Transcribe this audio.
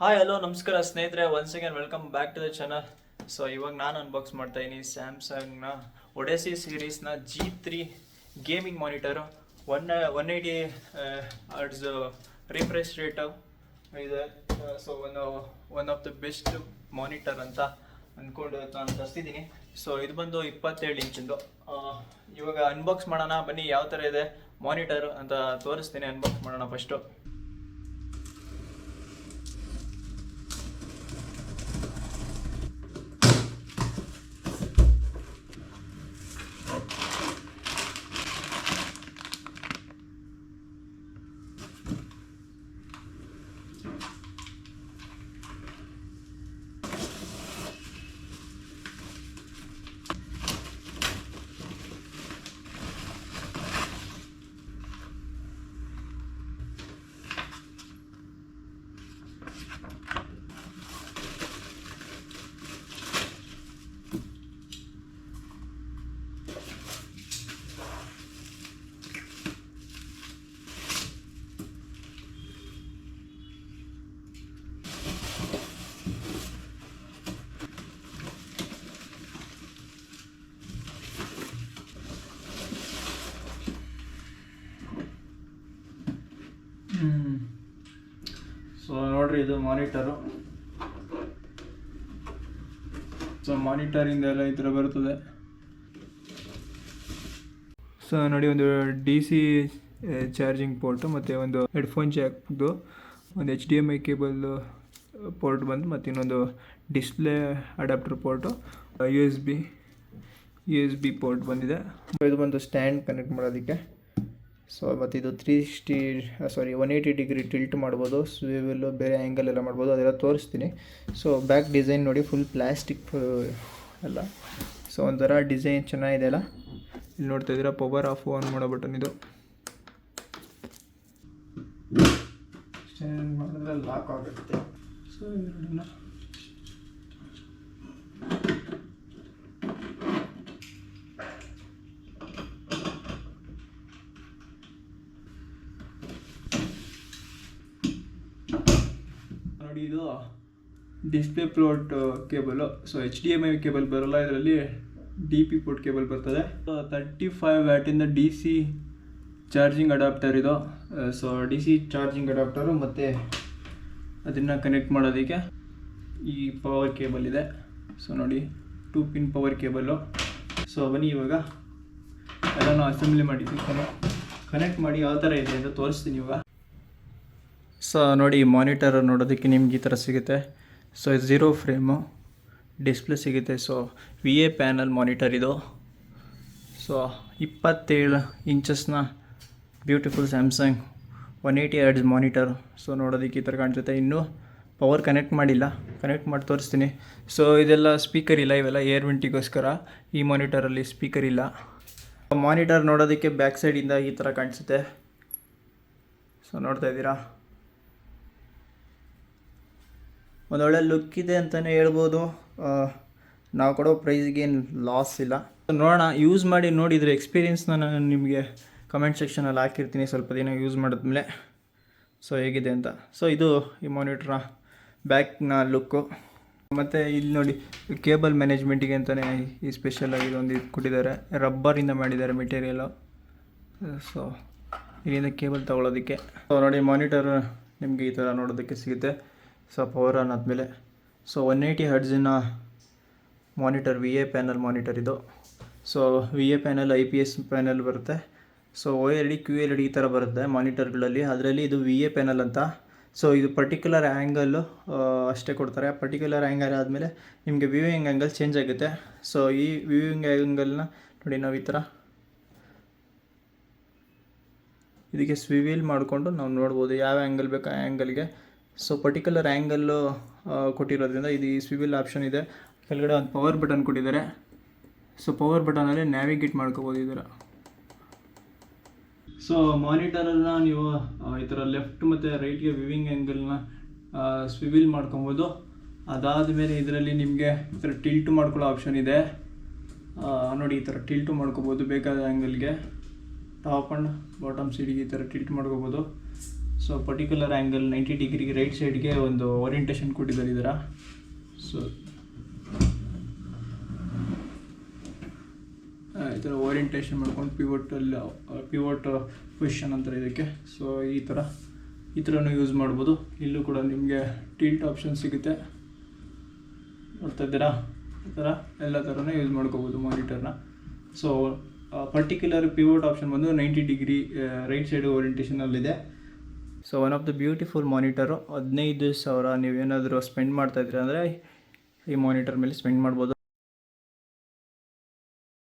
Hi hello ನಮಸ್ಕಾರ ಸ್ನೇಹಿತರೆ. Once again welcome back to the channel so ಇವಾಗ ನಾನು ಅನ್ಬಾಕ್ಸ್ ಮಾಡ್ತಾ ಇದ್ದೀನಿ ಸ್ಯಾಮ್ಸಂಗ್ನ Odyssey ಸೀರೀಸ್ನ G three gaming monitor one one eighty hertz refresh rate ಇದೆ. ಸೊ ಒಂದು one of the best monitor ಅಂತ ಅಂದ್ಕೊಂಡು ನಾನು ತರಿಸಿದ್ದೀನಿ ಸೊ ಇದು ಬಂದು ಇಪ್ಪತ್ತೇಳು ಇಂಚಿಂದು. ಇವಾಗ ಅನ್ಬಾಕ್ಸ್ ಮಾಡೋಣ. ಬನ್ನಿ, ಯಾವ ಥರ ಇದೆ? ಮಾನಿಟರ್ ಅಂತ ತೋರಿಸ್ತೀನಿ. ಅನ್ಬಾಕ್ಸ್ ಮಾಡೋಣ ಫಸ್ಟು ಸೊ ನೋಡ್ರಿ ಇದು ಮಾನಿಟರು ಸೊ ಮಾನಿಟರಿಂದ ಎಲ್ಲ ಈ ಥರ ಬರ್ತದೆ. ಸೊ ನೋಡಿ ಒಂದು ಡಿ ಸಿ ಚಾರ್ಜಿಂಗ್ ಪೋರ್ಟು ಮತ್ತು ಒಂದು ಹೆಡ್ಫೋನ್ ಜಾಕ್ದು ಒಂದು H D M I cable port ಬಂದು ಮತ್ತು ಇನ್ನೊಂದು display adapter port U S B U S B port ಬಂದಿದೆ. ಇದು ಬಂದು ಸ್ಟ್ಯಾಂಡ್ ಕನೆಕ್ಟ್ ಮಾಡೋದಕ್ಕೆ. ಸೊ ಮತ್ತು ಇದು three sixty sorry one eighty degree tilt ಮಾಡ್ಬೋದು. ಸ್ವಿವೆಲ್ಲು ಬೇರೆ ಆ್ಯಂಗಲ್ ಎಲ್ಲ ಮಾಡ್ಬೋದು. ಅದೆಲ್ಲ ತೋರಿಸ್ತೀನಿ. ಸೊ ಬ್ಯಾಕ್ ಡಿಸೈನ್ ನೋಡಿ ಫುಲ್ ಪ್ಲ್ಯಾಸ್ಟಿಕ್ ಎಲ್ಲ. ಸೊ ಒಂಥರ ಡಿಸೈನ್ ಚೆನ್ನಾಗಿದೆ ಅಲ್ಲ. ಇಲ್ಲಿ ನೋಡ್ತಾ ಇದ್ದೀರಾ ಪವರ್ ಆಫ್ ಆನ್ ಮಾಡೋ ಬಟನ್ ಇದು. ಮಾಡಿದ್ರೆ ಲಾಕ್ ಆಗುತ್ತೆ. ಸೊ ನೋಡಿ ಇದು display port cable so H D M I cable ಬರೋಲ್ಲ. ಇದರಲ್ಲಿ ಡಿ ಪಿ ಪೋರ್ಟ್ ಕೇಬಲ್ ಬರ್ತದೆ. ತರ್ಟಿ ಫೈವ್ ವ್ಯಾಟಿಂದ ಡಿ ಸಿ ಚಾರ್ಜಿಂಗ್ ಅಡಾಪ್ಟರ್ ಇದು. So D C charging adapter ಮತ್ತು ಅದನ್ನು ಕನೆಕ್ಟ್ ಮಾಡೋದಕ್ಕೆ ಈ ಪವರ್ ಕೇಬಲ್ ಇದೆ. ಸೊ ನೋಡಿ two pin power cable so ಬನ್ನಿ ಇವಾಗ ಎಲ್ಲನೂ ಅಸೆಂಬ್ಲಿ ಮಾಡಿದ್ವಿ ಕನೆಕ್ಟ್ ಮಾಡಿ, ಯಾವ ಥರ ಇದೆ ಅಂತ ತೋರಿಸ್ತೀನಿ ಇವಾಗ. ಸೊ ನೋಡಿ ಮಾನಿಟರ್ ನೋಡೋದಕ್ಕೆ ನಿಮ್ಗೆ ಈ ಥರ ಸಿಗುತ್ತೆ. ಸೊ ಇದು ಝೀರೋ ಫ್ರೇಮು ಡಿಸ್ಪ್ಲೇ ಸಿಗುತ್ತೆ. So V A panel monitor ಇದು. ಸೊ ಇಪ್ಪತ್ತೇಳು ಇಂಚಸ್ನ ಬ್ಯೂಟಿಫುಲ್ ಸ್ಯಾಮ್ಸಂಗ್ ಒನ್ ಏಯ್ಟಿ ಎರಡ್ಸ್ ಮಾನಿಟರ್ ಸೊ ನೋಡೋದಕ್ಕೆ ಈ ಥರ ಕಾಣಿಸುತ್ತೆ. ಇನ್ನೂ ಪವರ್ ಕನೆಕ್ಟ್ ಮಾಡಿಲ್ಲ. ಕನೆಕ್ಟ್ ಮಾಡಿ ತೋರಿಸ್ತೀನಿ. ಸೊ ಇದೆಲ್ಲ ಸ್ಪೀಕರ್ ಇಲ್ಲ, ಇವೆಲ್ಲ ಏರ್ ವೆಂಟಿಗೋಸ್ಕರ ಈ ಮಾನಿಟರಲ್ಲಿ ಸ್ಪೀಕರ್ ಇಲ್ಲ. ಮಾನಿಟರ್ ನೋಡೋದಕ್ಕೆ ಬ್ಯಾಕ್ ಸೈಡಿಂದ ಈ ಥರ ಕಾಣಿಸುತ್ತೆ. ಸೊ ನೋಡ್ತಾ ಇದ್ದೀರಾ? ಒಂದೊಳ್ಳೆ ಲುಕ್ ಇದೆ ಅಂತಲೇ ಹೇಳ್ಬೋದು. ನಾವು ಕೊಡೋ ಪ್ರೈಸ್ಗೆ ಏನು ಲಾಸ್ ಇಲ್ಲ. ನೋಡೋಣ ಯೂಸ್ ಮಾಡಿ ನೋಡಿದರೆ ಎಕ್ಸ್ಪೀರಿಯನ್ಸ್ನ ನಾನು ನಿಮಗೆ ಕಮೆಂಟ್ ಸೆಕ್ಷನಲ್ಲಿ ಹಾಕಿರ್ತೀನಿ. ಸ್ವಲ್ಪ ದಿನ ಯೂಸ್ ಮಾಡಿದ್ಮೇಲೆ ಸೊ ಹೇಗಿದೆ ಅಂತ. ಸೊ ಇದು ಈ ಮಾನಿಟ್ರ ಬ್ಯಾಕ್ನ ಲುಕ್ಕು ಮತ್ತು ಇಲ್ಲಿ ನೋಡಿ ಕೇಬಲ್ ಮ್ಯಾನೇಜ್ಮೆಂಟಿಗೆ ಅಂತಲೇ ಈ ಸ್ಪೆಷಲಾಗಿ ಒಂದು ಇದು ಕೊಟ್ಟಿದ್ದಾರೆ. ರಬ್ಬರಿಂದ ಮಾಡಿದ್ದಾರೆ ಮೆಟೀರಿಯಲು ಸೊ ಇಲ್ಲಿಂದ ಕೇಬಲ್ ತಗೊಳ್ಳೋದಕ್ಕೆ ಸೊ ನೋಡಿ ಮಾನಿಟರ್ ನಿಮಗೆ ಈ ಥರ ನೋಡೋದಕ್ಕೆ ಸಿಗುತ್ತೆ. ಸೊ ಪವರ್ ಆನ್ ಆದಮೇಲೆ. So one eighty ಹರ್ಜಿನ monitor V A panel monitor ಇದು. So V A panel I P S panel ಬರುತ್ತೆ. So O L D Q L D ಈ ಥರ ಬರುತ್ತೆ ಮಾನಿಟರ್ಗಳಲ್ಲಿ ಅದರಲ್ಲಿ ಇದು ವಿ ಎ ಪ್ಯಾನಲ್ ಅಂತ. ಸೊ ಇದು ಪರ್ಟಿಕ್ಯುಲರ್ ಆ್ಯಂಗಲ್ಲು ಅಷ್ಟೇ ಕೊಡ್ತಾರೆ. ಪರ್ಟಿಕ್ಯುಲರ್ ಆ್ಯಂಗಲ್ ಆದಮೇಲೆ ನಿಮಗೆ ವ್ಯೂವಿಂಗ್ ಆ್ಯಂಗಲ್ ಚೇಂಜ್ ಆಗುತ್ತೆ. ಸೊ ಈ ವ್ಯೂವಿಂಗ್ ಆ್ಯಂಗಲ್ನ ನೋಡಿ ನಾವು ಈ ಥರ ಇದಕ್ಕೆ ಸ್ವಿವೀಲ್ ಮಾಡಿಕೊಂಡು ನಾವು ನೋಡ್ಬೋದು ಯಾವ ಆ್ಯಂಗಲ್ ಬೇಕು ಆ ಆ್ಯಂಗಲ್ಗೆ ಸೊ ಪರ್ಟಿಕ್ಯುಲರ್ ಆ್ಯಂಗಲ್ಲು ಕೊಟ್ಟಿರೋದ್ರಿಂದ ಇದು ಈ ಸ್ವಿವಿಲ್ ಆಪ್ಷನ್ ಇದೆ. ಕೆಳಗಡೆ ಒಂದು ಪವರ್ ಬಟನ್ ಕೊಟ್ಟಿದ್ದಾರೆ. ಸೊ ಪವರ್ ಬಟನಲ್ಲಿ ನ್ಯಾವಿಗೇಟ್ ಮಾಡ್ಕೋಬೋದು ಇದರ. ಸೊ ಮಾನಿಟರನ್ನು ನೀವು ಈ ಥರ ಲೆಫ್ಟ್ ಮತ್ತು ರೈಟ್ಗೆ ವಿವಿಂಗ್ ಆ್ಯಂಗಲ್ನ ಸ್ವಿವಿಲ್ ಮಾಡ್ಕೊಬೋದು. ಅದಾದ ಮೇಲೆ ಇದರಲ್ಲಿ ನಿಮಗೆ ಈ ಥರ ಟಿಲ್ಟು ಮಾಡ್ಕೊಳ್ಳೋ ಆಪ್ಷನ್ ಇದೆ. ನೋಡಿ, ಈ ಥರ ಟಿಲ್ಟು ಮಾಡ್ಕೋಬೋದು ಬೇಕಾದ ಆ್ಯಂಗಲ್ಗೆ ಟಾಪ್ ಆ್ಯಂಡ್ ಬಾಟಮ್ ಸೀಡಿಗೆ ಈ ಥರ ಟಿಲ್ಟ್ ಮಾಡ್ಕೋಬೋದು. ಸೊ ಪರ್ಟಿಕ್ಯುಲರ್ ಆ್ಯಂಗಲ್ ನೈಂಟಿ ಡಿಗ್ರಿಗೆ ರೈಟ್ ಸೈಡ್ಗೆ ಒಂದು ಓರಿಯೆಂಟೇಷನ್ ಕೊಟ್ಟಿದ್ದಾರೆ ಇದರ. ಸೊ ಈ ಥರ ಓರಿಯೆಂಟೇಷನ್ ಮಾಡ್ಕೊಂಡು ಪಿವೋಟಲ್ಲಿ ಪಿವೋಟ್ ಪೊಸಿಷನ್ ಅಂತಾರೆ ಇದಕ್ಕೆ. ಸೊ ಈ ಥರ ಈ ಥರನೂ ಯೂಸ್ ಮಾಡ್ಬೋದು. ಇಲ್ಲೂ ಕೂಡ ನಿಮಗೆ ಟಿಲ್ಟ್ ಆಪ್ಷನ್ ಸಿಗುತ್ತೆ. ನೋಡ್ತಾ ಇದ್ದೀರಾ? ಈ ಥರ ಎಲ್ಲ ಥರನೂ ಯೂಸ್ ಮಾಡ್ಕೋಬೋದು ಮಾನಿಟರ್ನ ಸೊ ಪರ್ಟಿಕ್ಯುಲರ್ ಪಿವೋಟ್ ಆಪ್ಷನ್ ಬಂದು ninety degree right side ಓರಿಯಂಟೇಷನಲ್ಲಿದೆ so one of the beautiful monitor ಹದಿನೈದು ಸಾವಿರ ನೀವೇನಾದರೂ ಸ್ಪೆಂಡ್ ಮಾಡ್ತಾ ಇದ್ದೀರಾ ಅಂದರೆ ಈ ಮಾನಿಟರ್ ಮೇಲೆ ಸ್ಪೆಂಡ್ ಮಾಡ್ಬೋದು.